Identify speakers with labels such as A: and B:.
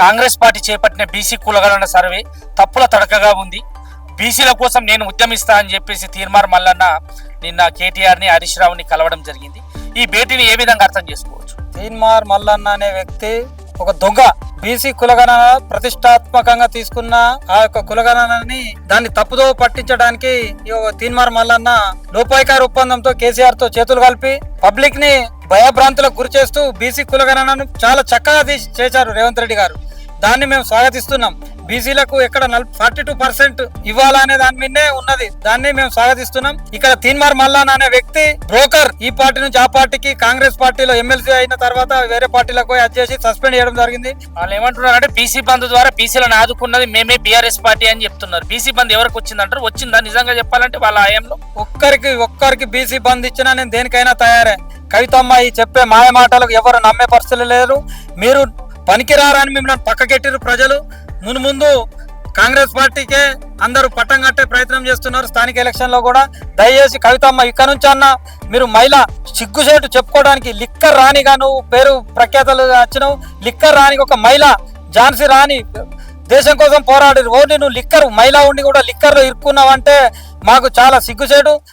A: Congress party చేపట్టిన BC కులగణన survey తప్పుల తడకగా ఉంది. బీసీల కోసం నేను ఉద్యమిస్తా అని చెప్పేసి తీర్మార్ మల్లన్న నిన్న కేటీఆర్ని హరీష్ రావుని కలవడం జరిగింది. ఈ భేటీని ఏ విధంగా అర్థం చేసుకోవచ్చు?
B: తీన్మార్ మల్లన్న అనే వ్యక్తి ఒక దొంగ. బీసీ కులగణన ప్రతిష్టాత్మకంగా తీసుకున్న ఆ యొక్క కులగణనని దాన్ని తప్పుదో పట్టించడానికి ఈ తీన్మార్ మల్లన్న లోపాయికారి ఒప్పందంతో కేసీఆర్తో చేతులు కలిపి పబ్లిక్ని భయభ్రాంతులకు గురి చేస్తూ బీసీ కులగణనను చాలా చక్కగా చేశారు రేవంత్ రెడ్డి గారు. దాన్ని మేము స్వాగతిస్తున్నాం. బీసీలకు ఎక్కడ ఫార్టీ టూ పర్సెంట్ ఇవ్వాలనే దాని మీదనే ఉన్నది. దాన్ని మేము స్వాగతిస్తున్నాం. ఇక్కడ తీన్మార్ మల్లాన్ అనే వ్యక్తి బ్రోకర్ ఈ పార్టీ నుంచి ఆ పార్టీకి కాంగ్రెస్ పార్టీలో ఎమ్మెల్సీ అయిన తర్వాత వేరే పార్టీలకు పోయి అది చేసి సస్పెండ్ చేయడం జరిగింది.
A: వాళ్ళు ఏమంటున్నారంటే బీసీ బంద్ ద్వారా బీసీలను ఆదుకున్నది మేమే బీఆర్ఎస్ పార్టీ అని చెప్తున్నారు. బీసీ బంద్ ఎవరికి వచ్చిందంటారు? వచ్చిందా? నిజంగా చెప్పాలంటే వాళ్ళ హయాంలో?
B: ఒక్కరికి ఒక్కరికి బీసీ బంద్ ఇచ్చినా నేను దేనికైనా తయారే. కవితమ్మ ఈ చెప్పే మాయ మాటలకు ఎవరు నమ్మే పరిస్థితులు లేరు. మీరు పనికిరారని మిమ్మల్ని పక్కకెట్టిరు ప్రజలు. మును ముందు కాంగ్రెస్ పార్టీకే అందరూ పట్టం కట్టే ప్రయత్నం చేస్తున్నారు. స్థానిక ఎలక్షన్లో కూడా దయచేసి కవితమ్మ ఇక్కడ నుంచి అన్న మీరు మహిళ సిగ్గుసేటు చెప్పుకోవడానికి లిక్కర్ రాణిగా నువ్వు పేరు ప్రఖ్యాతలు వచ్చినావు లిక్కర్ రాణికి ఒక మహిళ ఝాన్సీ రాణి దేశం కోసం పోరాడి ఓన్లీ నువ్వు లిక్కర్ మహిళ ఉండి కూడా లిక్కర్లో ఇరుక్కున్నావంటే మాకు చాలా సిగ్గుసేటు